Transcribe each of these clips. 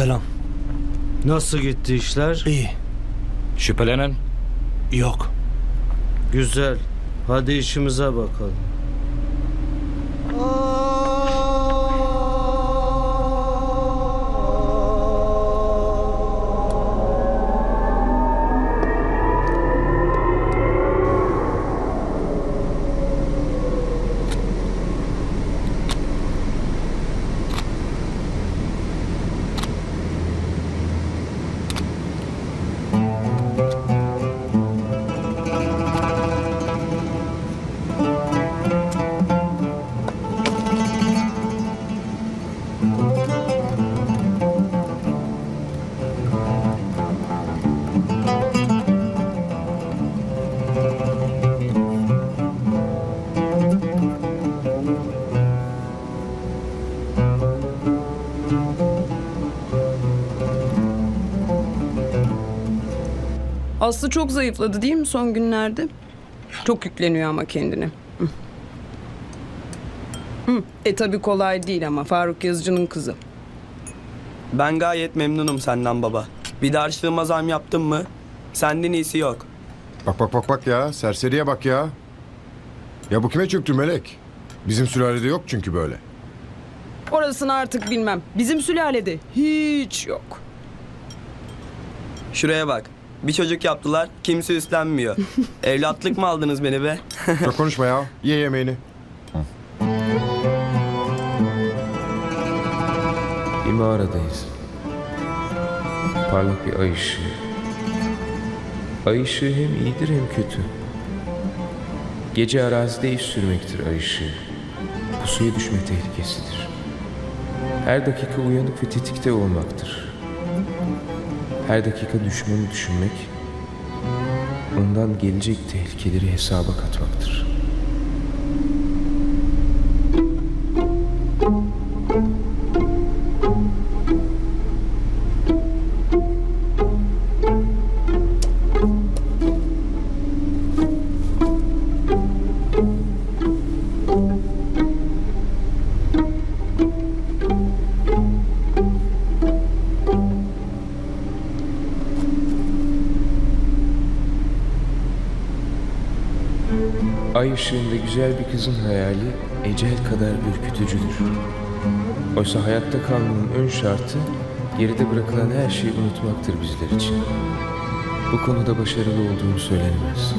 Selam. Nasıl gitti işler? İyi. Şüphelenen? Yok. Güzel. Hadi işimize bakalım. Aslı çok zayıfladı değil mi son günlerde? Çok yükleniyor ama kendine. Hı. Hı. E tabi kolay değil ama Faruk Yazıcı'nın kızı. Ben gayet memnunum senden baba. Bir de harçlığıma zam yaptın mı? Senden iyisi yok. Bak bak bak bak ya. Serseriye bak ya. Ya bu kime çöktü Melek? Bizim sülalede yok çünkü böyle. Orasını artık bilmem. Bizim sülalede hiç yok. Şuraya bak. Bir çocuk yaptılar, kimse üstlenmiyor. Evlatlık mı aldınız beni be? Çok konuşma ya. Ye yemeğini. Bir mağaradayız. Parlak bir ay ışığı. Ay ışığı hem iyidir hem kötü. Gece arazide iş sürmektir ay ışığı. Pusuya düşme tehlikesidir. Her dakika uyanık ve tetikte olmaktır. Her dakika düşmanı düşünmek, ondan gelecek tehlikeleri hesaba katmaktır. Ay ışığında güzel bir kızın hayali ecel kadar ürkütücüdür. Oysa hayatta kalmanın ön şartı geride bırakılan her şeyi unutmaktır bizler için. Bu konuda başarılı olduğum söylenemez.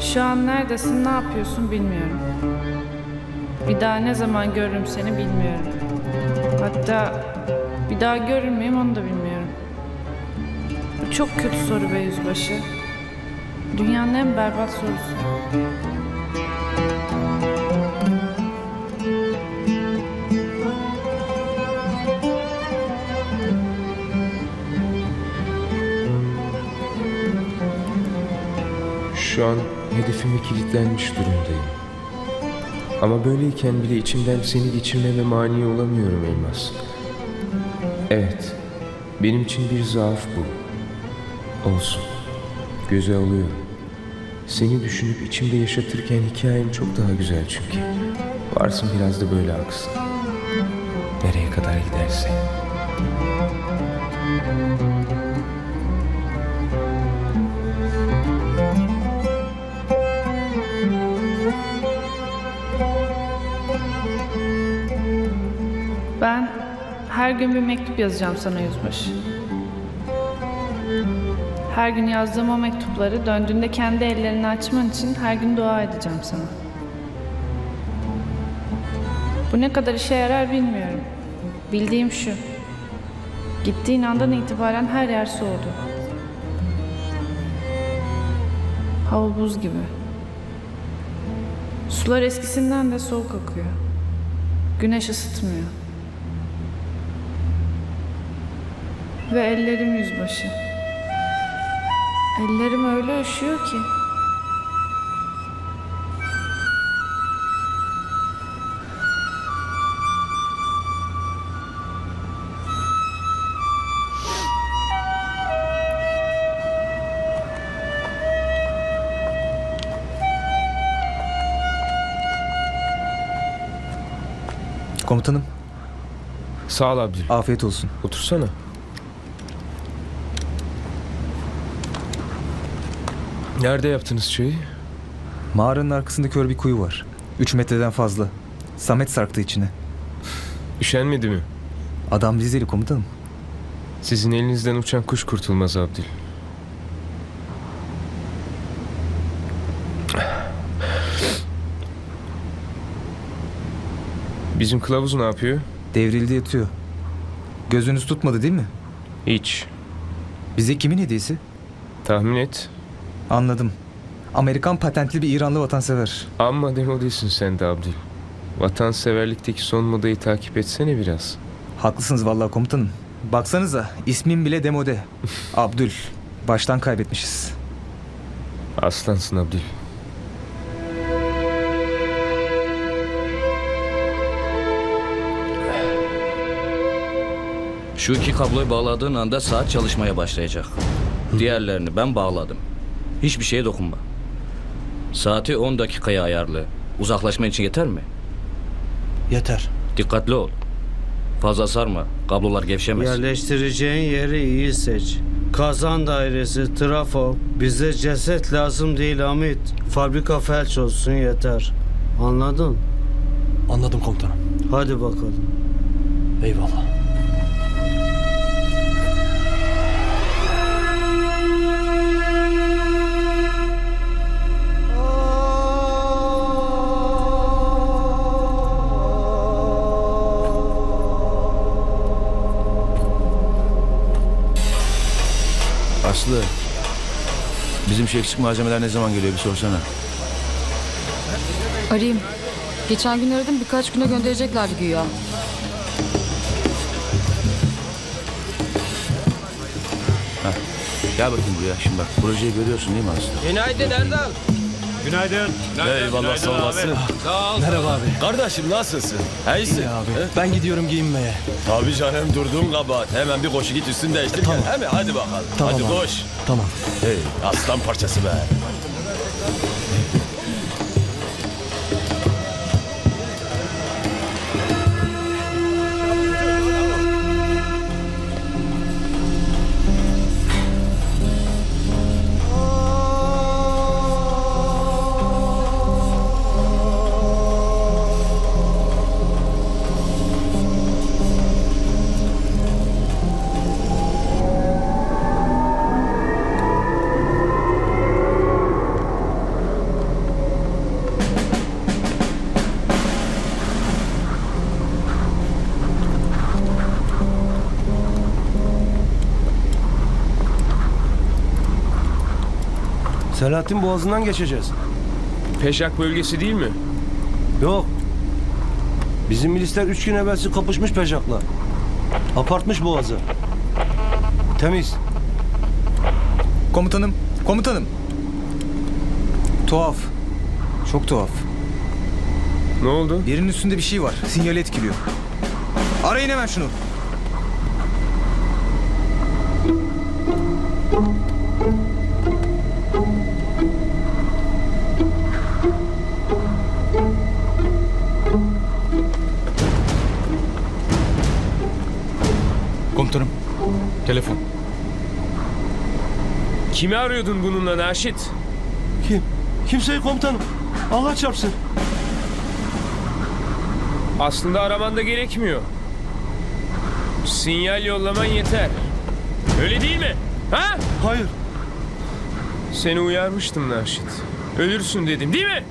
Şu an neredesin, ne yapıyorsun bilmiyorum. Bir daha ne zaman görürüm seni bilmiyorum. Hatta bir daha görür müyüm onu da bilmiyorum. Bu çok kötü soru be yüzbaşı. Dünyanın en berbat sorusu. Şu an hedefime kilitlenmiş durumdayım. Ama böyleyken bile içimden seni geçirmeme mani olamıyorum Elmas. Evet, benim için bir zaaf bu. Olsun, göze alıyorum. Seni düşünüp içimde yaşatırken hikayem çok daha güzel çünkü. Varsın biraz da böyle aksın. Nereye kadar giderse. Gün bir mektup yazacağım sana yüzbaşı. Her gün yazdığım o mektupları döndüğünde kendi ellerini açman için her gün dua edeceğim sana. Bu ne kadar işe yarar bilmiyorum. Bildiğim şu. Gittiğin andan itibaren her yer soğudu. Hava buz gibi. Sular eskisinden de soğuk akıyor. Güneş ısıtmıyor. ve ellerim yüzbaşı. Ellerim öyle üşüyor ki. Komutanım. Sağ ol Abdül. Afiyet olsun. Otursana. Nerede yaptınız çayı? Mağaranın arkasında kör bir kuyu var. 3 metreden fazla. Samet sarktı içine. Üşenmedi mi? Adam dizeli komutanım. Sizin elinizden uçan kuş kurtulmaz Abdül. Bizim kılavuz ne yapıyor? Devrildi yatıyor. Gözünüz tutmadı değil mi? Hiç. Bize kimin hediyesi? Tahmin et. Anladım. Amerikan patentli bir İranlı vatansever. Amma demo değilsin sen de Abdül. Vatanseverlikteki son modayı takip etsene biraz. Haklısınız vallahi komutanım. Baksanıza ismim bile demode. Abdül. Baştan kaybetmişiz. Aslansın Abdül. Şu iki kabloyu bağladığın anda saat çalışmaya başlayacak. Diğerlerini ben bağladım. Hiçbir şeye dokunma. Saati 10 dakikaya ayarlı. Uzaklaşman için yeter mi? Yeter. Dikkatli ol. Fazla sarma. Kablolar gevşemez. Yerleştireceğin yeri iyi seç. Kazan dairesi, trafo. Bize ceset lazım değil Hamit. Fabrika felç olsun yeter. Anladın? Anladım komutanım. Hadi bakalım. Eyvallah. Aslı. Bizim şu eksik malzemeler ne zaman geliyor bir sorsana. Arayayım. Geçen gün aradım birkaç güne göndereceklerdi güya. Gel bakayım buraya şimdi bak. Projeyi görüyorsun değil mi Aslı? Günaydın Erdal. Eyvallah sağ olasın. Merhaba abi. Kardeşim nasılsın? İyisin. İyi abi. Ben gidiyorum giyinmeye. Tabii canım durduğun kabahat. Hemen bir koşu git üstünü değiştir Tamam. gel. Hemen hadi bakalım. Tamam hadi abi. koş. Tamam. Hey aslan parçası be. Selahattin Boğazı'ndan geçeceğiz. Peşak bölgesi değil mi? Yok. Bizim milisler üç gün evvelsi kapışmış Peşak'la. Apartmış Boğazı. Temiz. Komutanım. Komutanım. Tuhaf. Çok tuhaf. Ne oldu? Birinin üstünde bir şey var. Sinyali etkiliyor. Arayın hemen şunu. Komutanım. Telefon. Kimi arıyordun bununla Naşit? Kim? Kimseyi komutanım. Allah çarpsın. Aslında araman da gerekmiyor. Sinyal yollaman yeter. Öyle değil mi? Ha? Hayır. Seni uyarmıştım Naşit. Ölürsün dedim değil mi?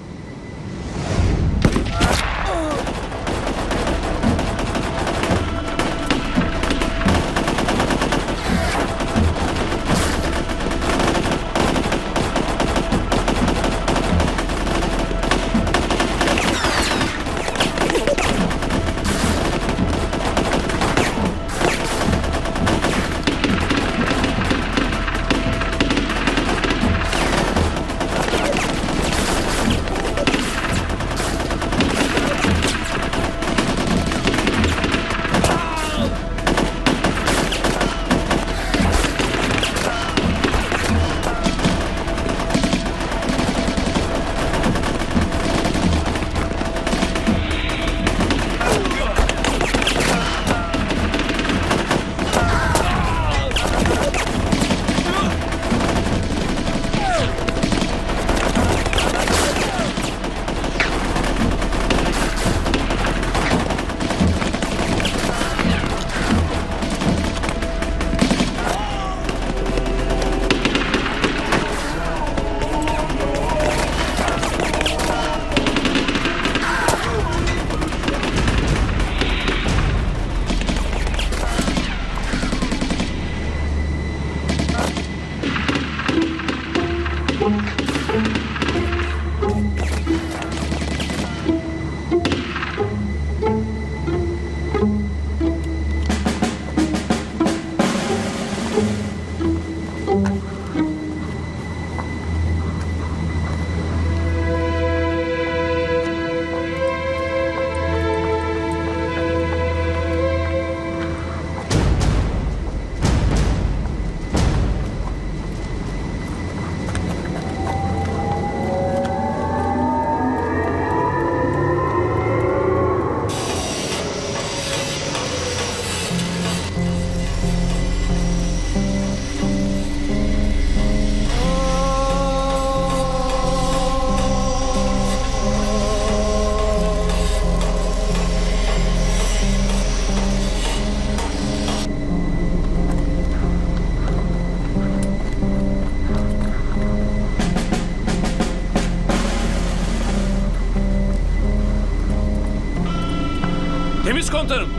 Temiz komutanım.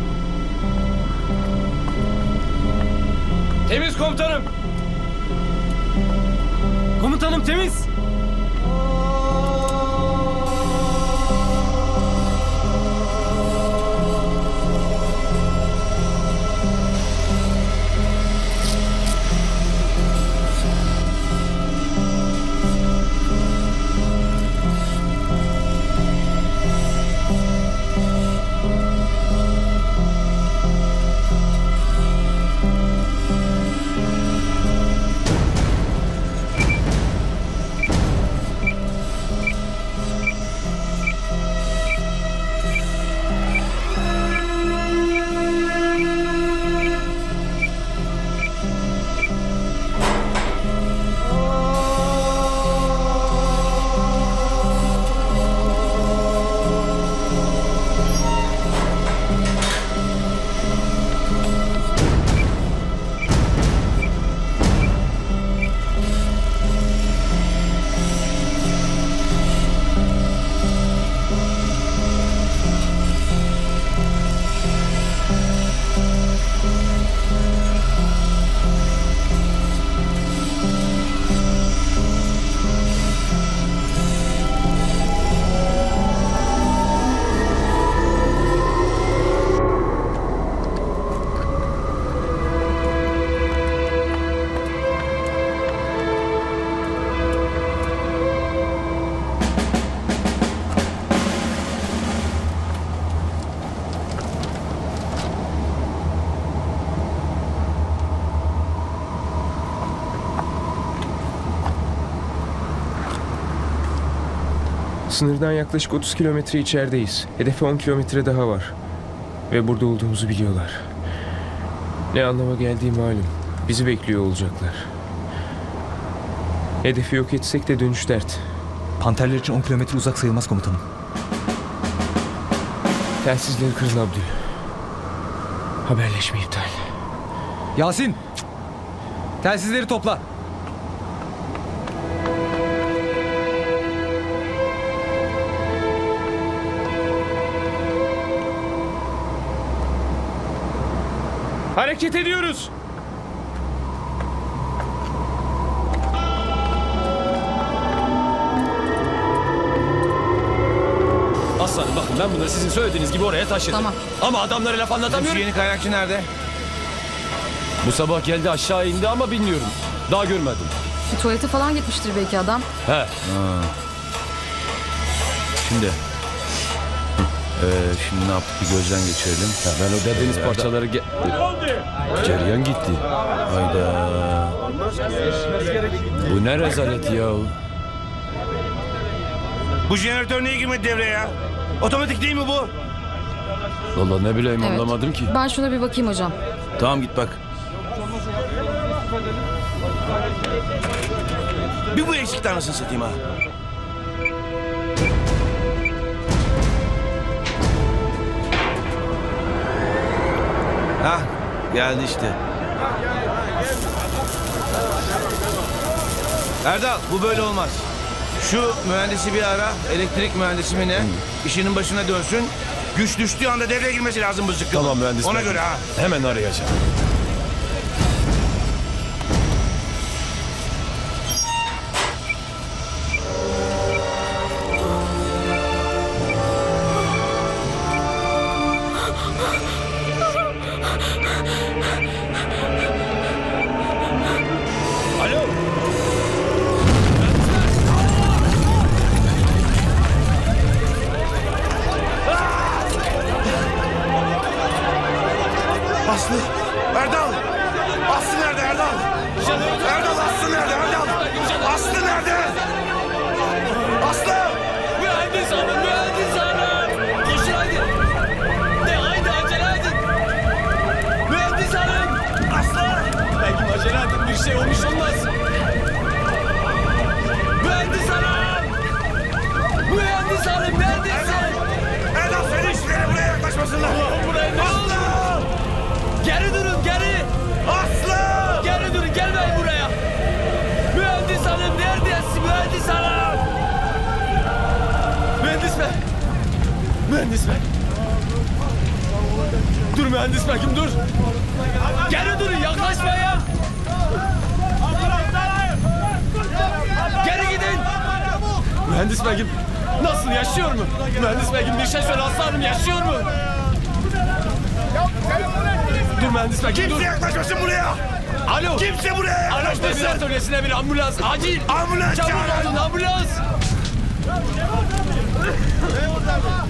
Sınırdan yaklaşık 30 kilometre içerideyiz. Hedefe 10 kilometre daha var. Ve burada olduğumuzu biliyorlar. Ne anlama geldiği malum. Bizi bekliyor olacaklar. Hedefi yok etsek de dönüş dert. Panterler için 10 kilometre uzak sayılmaz komutanım. Telsizleri kırın Abdül. Haberleşme iptal. Yasin! Telsizleri topla. Hareket ediyoruz. Aslanım bakın ben bunları sizin söylediğiniz gibi oraya taşıdım. Tamam. Ama adamlara laf anlatamıyorum. yeni kaynakçı nerede? Bu sabah geldi aşağı indi ama bilmiyorum. Daha görmedim. Bir tuvalete falan gitmiştir belki adam. He. Şimdi. Ee, şimdi ne yaptık bir gözden geçirelim. Ya ben o dediğiniz Ee, parçaları... Ge- Ceryan gitti. Hayda. Bu ne rezalet ya. Bu jeneratör niye girmedi devreye ya? Otomatik değil mi bu? Vallahi ne bileyim Evet. anlamadım ki. Ben şuna bir bakayım hocam. Tamam git bak. Bir bu eksikti anasını satayım ha. Hah geldi işte. Erdal bu böyle olmaz. Şu mühendisi bir ara, elektrik mühendisi mi ne? İşinin başına dönsün. Güç düştüğü anda devreye girmesi lazım bu zıkkımın. Tamam mühendis. Ona bey. göre ha. Hemen arayacağım. Mühendis bey. Mühendis bey. Dur mühendis Begim dur. Geri durun yaklaşmayın. Geri gidin. Mühendis Begim nasıl yaşıyor mu? Mühendis Begim bir şey söyle aslanım yaşıyor mu? Dur mühendis Begim dur. Kimse yaklaşmasın buraya. Alo. Kimse buraya Araç yaklaşmasın. demir atölyesine bir ambulans acil. Ambulans Çabuk çağırın. olun ambulans. Başkan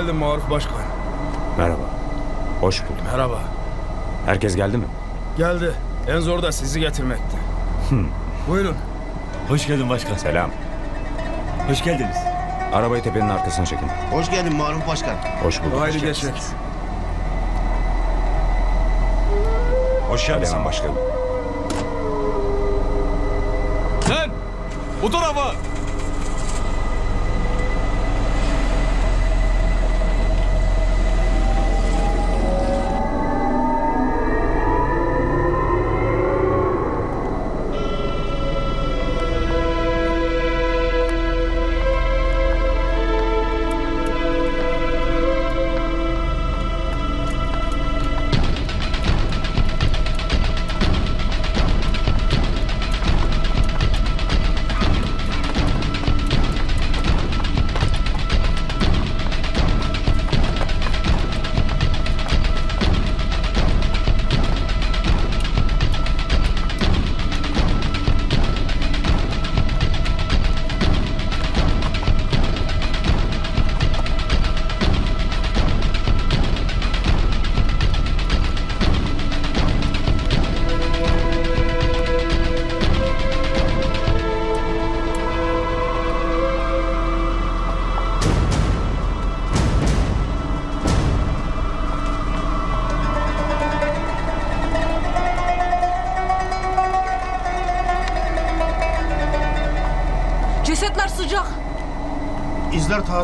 geldin Maruf Başkan. Merhaba. Hoş bulduk. Merhaba. Herkes geldi mi? Geldi. En zor da sizi getirmekti. Buyurun. Hoş geldin başkan. Selam. Hoş geldiniz. Arabayı tepenin arkasına çekin. Hoş geldin Maruf Başkan. Hoş bulduk. Haydi geçek. Hoş geldin. Hemen başlayalım. Sen! Bu tarafa!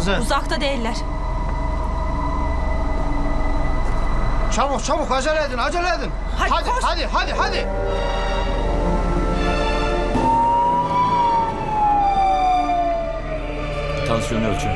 Taze. Uzakta değiller. Çabuk çabuk acele edin acele edin. Hadi, hadi koş. hadi hadi hadi. Tansiyonu ölçün.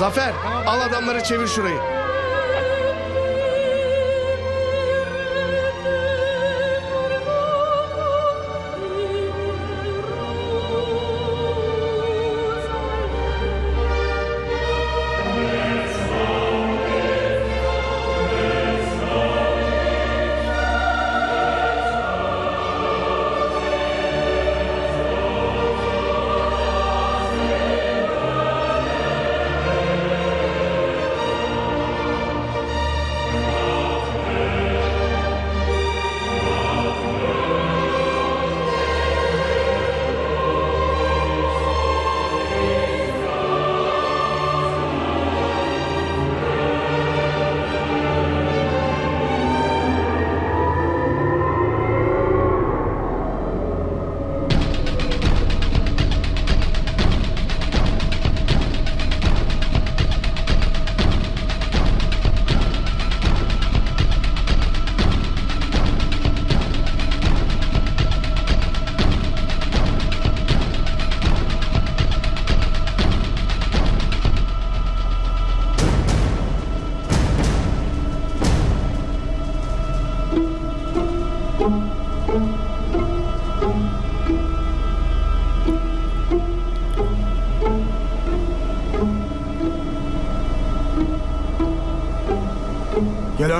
Zafer al adamları çevir şurayı.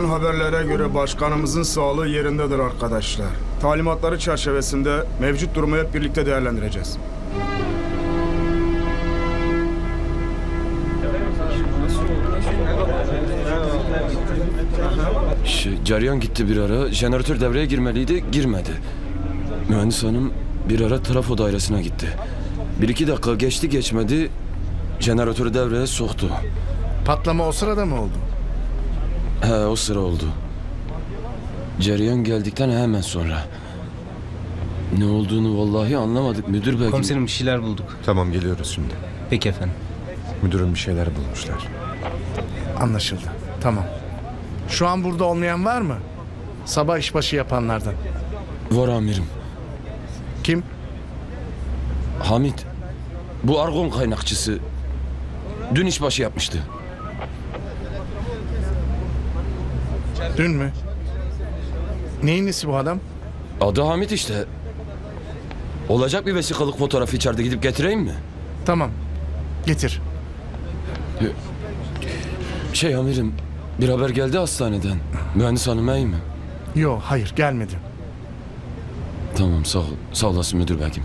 Gelen haberlere göre başkanımızın sağlığı yerindedir arkadaşlar. Talimatları çerçevesinde mevcut durumu hep birlikte değerlendireceğiz. Ceryan gitti bir ara. Jeneratör devreye girmeliydi, girmedi. Mühendis hanım bir ara trafo dairesine gitti. Bir iki dakika geçti geçmedi. Jeneratörü devreye soktu. Patlama o sırada mı oldu? He o sıra oldu. Ceryan geldikten hemen sonra. Ne olduğunu vallahi anlamadık müdür bey. Komiserim bir şeyler bulduk. Tamam geliyoruz şimdi. Peki efendim. Müdürüm bir şeyler bulmuşlar. Anlaşıldı. Tamam. Şu an burada olmayan var mı? Sabah işbaşı yapanlardan. Var amirim. Kim? Hamit. Bu argon kaynakçısı. Dün işbaşı yapmıştı. Dün mü? Neyin nesi bu adam? Adı Hamit işte. Olacak bir vesikalık fotoğrafı içeride gidip getireyim mi? Tamam. Getir. Şey amirim bir haber geldi hastaneden. Mühendis hanım iyi mi? Yo hayır gelmedi. Tamam sağ ol. Sağ olasın müdür bekim.